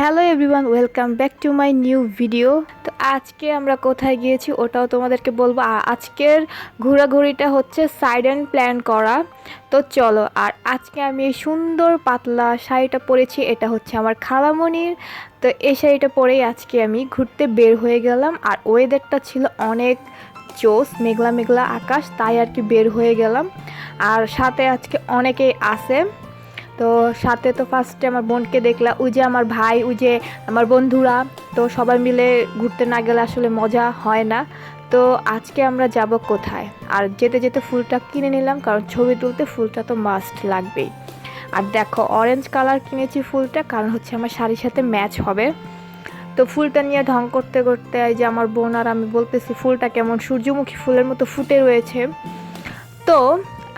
Hello everyone, welcome back to my new video. তো আজকে আমরা কোথায় গিয়েছি ওটাও তোমাদেরকে বলব। আর আজকের ঘোরাঘুরিটা হচ্ছে সাইড অ্যান্ড প্ল্যান করা। তো চলো, আর আজকে আমি এই সুন্দর পাতলা শাড়িটা পরেছি, এটা হচ্ছে আমার খালামণির। তো এই শাড়িটা পরেই আজকে আমি ঘুরতে বের হয়ে গেলাম, আর ওয়েদারটা ছিল অনেক জোস মেঘলা মেঘলা আকাশ, তাই আর কি বের হয়ে গেলাম। আর সাথে আজকে অনেকেই আছে। তো সাথে তো ফার্স্টে আমার বোনকে দেখলাম, ওই যে আমার ভাই, ওই যে আমার বন্ধুরা, তো সবাই মিলে ঘুরতে না গেলে আসলে মজা হয় না। তো আজকে আমরা যাব কোথায়? আর যেতে যেতে ফুলটা কিনে নিলাম, কারণ ছবি তুলতে ফুলটা তো মাস্ট লাগবেই। আর দেখো অরেঞ্জ কালার কিনেছি ফুলটা, কারণ হচ্ছে আমার শাড়ির সাথে ম্যাচ হবে। তো ফুলটা নিয়ে ঢং করতে করতে এই যে আমার বোন আর আমি বলতেছি, ফুলটা কেমন সূর্যমুখী ফুলের মতো ফুটে রয়েছে। তো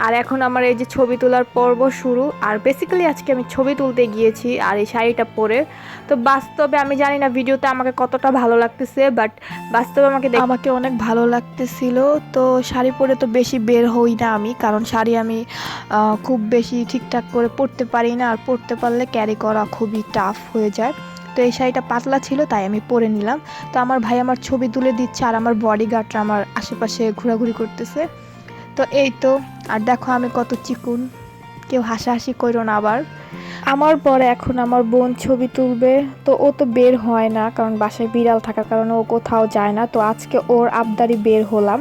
আর এখন আমার এই যে ছবি তোলার পর্ব শুরু। আর বেসিক্যালি আজকে আমি ছবি তুলতে গিয়েছি আর এই শাড়িটা পরে। তো বাস্তবে আমি জানি না ভিডিওতে আমাকে কতটা ভালো লাগতেছে বাট বাস্তবে আমাকে আমাকে অনেক ভালো লাগতেছিল। তো শাড়ি পরে তো বেশি বের হই না আমি, কারণ শাড়ি আমি খুব বেশি ঠিকঠাক করে পরতে পারি না। আর পরতে পারলে ক্যারি করা খুবই টাফ হয়ে যায়। তো এই শাড়িটা পাতলা ছিল, তাই আমি পরে নিলাম। তো আমার ভাই আমার ছবি তুলে দিচ্ছে আর আমার বডিগার্ডরা আমার আশেপাশে ঘোরাঘুরি করতেছে। তো এই তো আর দেখো আমি কত চিকুন। কেউ হাসাহাসি করো না আবার। আমার পরে এখন আমার বোন ছবি তুলবে, তো ও তো বের হয় না, কারণ বাসায় বিড়াল থাকার কারণে ও কোথাও যায় না। তো আজকে ওর আবদারি বের হলাম,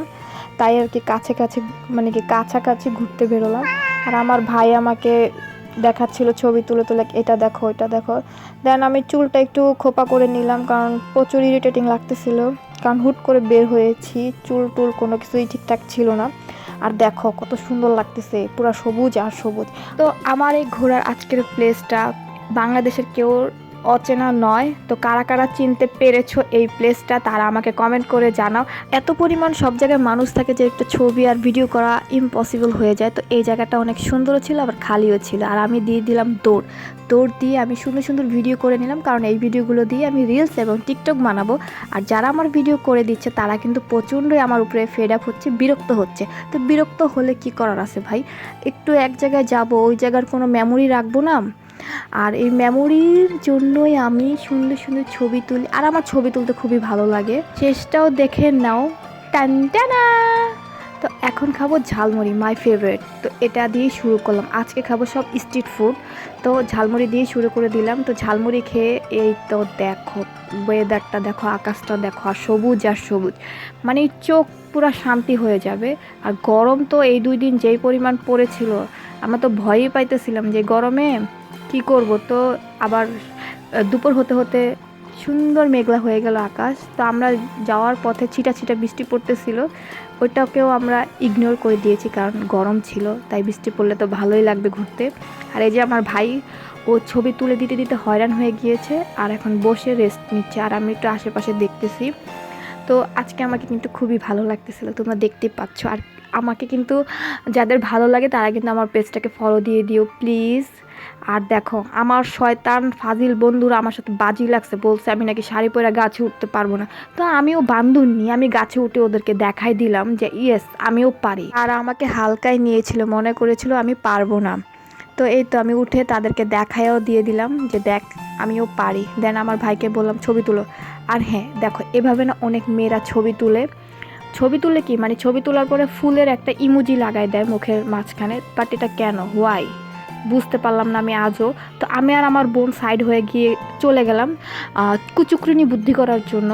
তাই আর কি কাছে কাছে মানে কি কাছাকাছি ঘুরতে বেরোলাম। আর আমার ভাই আমাকে দেখাচ্ছিল ছবি তুলে তুলে, এটা দেখো এটা দেখো। দেন আমি চুলটা একটু খোপা করে নিলাম, কারণ প্রচুর ইরিটেটিং লাগতেছিল। কারণ হুট করে বের হয়েছি, চুল টুল কোনো কিছুই ঠিকঠাক ছিল না। আর দেখো কত সুন্দর লাগতেছে, পুরো সবুজ আর সবুজ। তো আমার এই ঘোরার আজকের প্লেসটা বাংলাদেশের কেউ অচেনা নয়। তো কারা কারা চিনতে পেরেছ এই প্লেসটা তারা আমাকে কমেন্ট করে জানাও। এত পরিমাণ সব জায়গায় মানুষ থাকে যে একটা ছবি আর ভিডিও করা ইম্পসিবল হয়ে যায়। তো এই জায়গাটা অনেক সুন্দরও ছিল, আবার খালিও ছিল। আর আমি দিয়ে দিলাম দৌড়। দৌড় দিয়ে আমি সুন্দর সুন্দর ভিডিও করে নিলাম, কারণ এই ভিডিওগুলো দিয়ে আমি রিলস এবং টিকটক বানাবো। আর যারা আমার ভিডিও করে দিচ্ছে, তারা কিন্তু প্রচণ্ডই আমার উপরে ফেড আপ হচ্ছে, বিরক্ত হচ্ছে। তো বিরক্ত হলে কি করার আছে ভাই? একটু এক জায়গায় যাব, ওই জায়গার কোনো মেমোরি রাখব না? আর এই মেমোরির জন্যই আমি সুন্দর সুন্দর ছবি তুলি। আর আমার ছবি তুলতে খুবই ভালো লাগে। শেষটাও দেখে নাও। টান, টানা! তো এখন খাব ঝালমুড়ি মাই ফেভারিট তো এটা দিয়ে শুরু করলাম। আজকে খাব সব স্ট্রিট ফুড তো ঝালমুড়ি দিয়ে শুরু করে দিলাম। তো ঝালমুড়ি খেয়ে এই তো দেখো ওয়েদারটা দেখো, আকাশটা দেখো, আর সবুজ আর সবুজ। মানে চোখ পুরো শান্তি হয়ে যাবে। আর গরম তো এই দুই দিন যেই পরিমাণ পড়েছিল, আমরা তো ভয়ই পাইতেছিলাম যে গরমে কি করব? তো আবার দুপুর হতে হতে সুন্দর মেঘলা হয়ে গেল আকাশ। তো আমরা যাওয়ার পথে ছিটা ছিটা বৃষ্টি পড়তেছিল। ওইটাকেও আমরা ইগনোর করে দিয়েছি কারণ গরম ছিল, তাই বৃষ্টি পড়লে তো ভালোই লাগবে ঘুরতে। আর এই যে আমার ভাই, ও ছবি তুলে দিতে দিতে হয়রান হয়ে গিয়েছে আর এখন বসে রেস্ট নিচ্ছে আর আমি একটু আশেপাশে দেখতেছি। তো আজকে আমাকে কিন্তু খুবই ভালো লাগতেছিল, তোমরা দেখতেই পাচ্ছ। আর আমাকে কিন্তু যাদের ভালো লাগে তারা কিন্তু আমার পেজটাকে ফলো দিয়ে দিও প্লিজ আর দেখো, আমার শয়তান ফাজিল বন্ধুরা আমার সাথে বাজি লাগছে, বলছে আমি নাকি শাড়ি পরে গাছে উঠতে পারব না। তো আমিও বান্ধব নিয়ে আমি গাছে উঠে ওদেরকে দেখাই দিলাম যে, ইয়েস, আমিও পারি। আর আমাকে হালকায় নিয়েছিল, মনে করেছিল আমি পারব না। তো এই তো আমি উঠে তাদেরকে দেখায়ও দিয়ে দিলাম যে, দেখ, আমিও পারি। দেন আমার ভাইকে বললাম, ছবি তুলো। আর হ্যাঁ দেখো, এভাবে না অনেক মেয়েরা ছবি তুলে। ছবি তুলে কি? মানে ছবি তোলার পরে ফুলের একটা ইমোজি লাগাই দেয় মুখের মাঝখানে। বাট এটা কেন? হোয়াই বুঝতে পারলাম না আমি আজও। তো আমি আর আমার বোন সাইড হয়ে গিয়ে চলে গেলাম কুচুকরিনি বুদ্ধি করার জন্য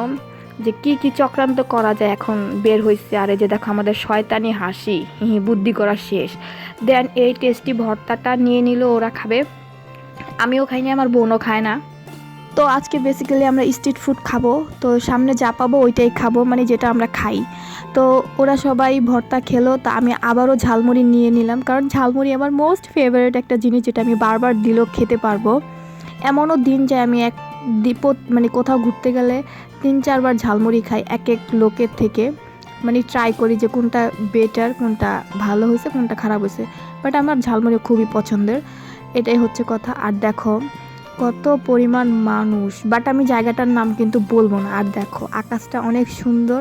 যে কি কি চক্রান্ত করা যায় এখন বের হয়েছে আরে যে দেখো আমাদের শয়তানি হাসি, হি বুদ্ধি করা শেষ। দেন এই টেস্টি ভর্তাটা নিয়ে নিল, ওরা খাবে। আমিও খাইনি, আমার বোনও খায় না। তো আজকে বেসিক্যালি আমরা স্ট্রিট ফুড খাব। তো সামনে যা পাবো ওইটাই খাব মানে যেটা আমরা খাই। তো ওরা সবাই ভর্তা খেলো, তা আমি আবারও ঝালমুড়ি নিয়ে নিলাম। কারণ ঝালমুড়ি আমার মোস্ট ফেভারিট একটা জিনিস যেটা আমি বারবার দিলেও খেতে পারব। এমনও দিন যায় আমি এক দ্বীপত মানে কোথাও ঘুরতে গেলে তিন চারবার ঝালমুড়ি খাই এক এক লোকের থেকে। মানে ট্রাই করি যে কোনটা বেটার কোনটা ভালো হয়েছে, কোনটা খারাপ হয়েছে। বাট আমার ঝালমুড়ি খুবই পছন্দের। এটাই হচ্ছে কথা। আর দেখো কত পরিমাণ মানুষ বাট আমি জায়গাটার নাম কিন্তু বলব না। আর দেখো, আকাশটা অনেক সুন্দর,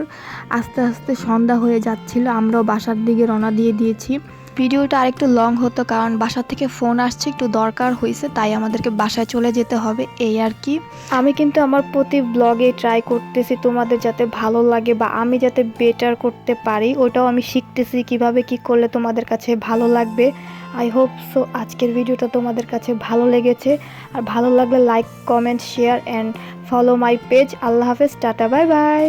আস্তে আস্তে সন্ধ্যা হয়ে যাচ্ছিল, আমরাও বাসার দিকে রওনা দিয়ে দিয়েছি। ভিডিওটা আরেকটু লং হতো কারণ বাসা থেকে ফোন আসছে, একটু দরকার হয়েছে তাই আমাদেরকে বাসায় চলে যেতে হবে, এই আর কি। আমি কিন্তু আমার প্রতি ব্লগে ট্রাই করতেছি তোমাদের যাতে ভালো লাগে বা আমি যাতে বেটার করতে পারি, ওটাও আমি শিখতেছি কীভাবে কি করলে তোমাদের কাছে ভালো লাগবে। আই হোপ সো আজকের ভিডিওটা তোমাদের কাছে ভালো লেগেছে। আর ভালো লাগলে like comment share and follow my page আল্লাহ হাফেজ, টাটা বাই বাই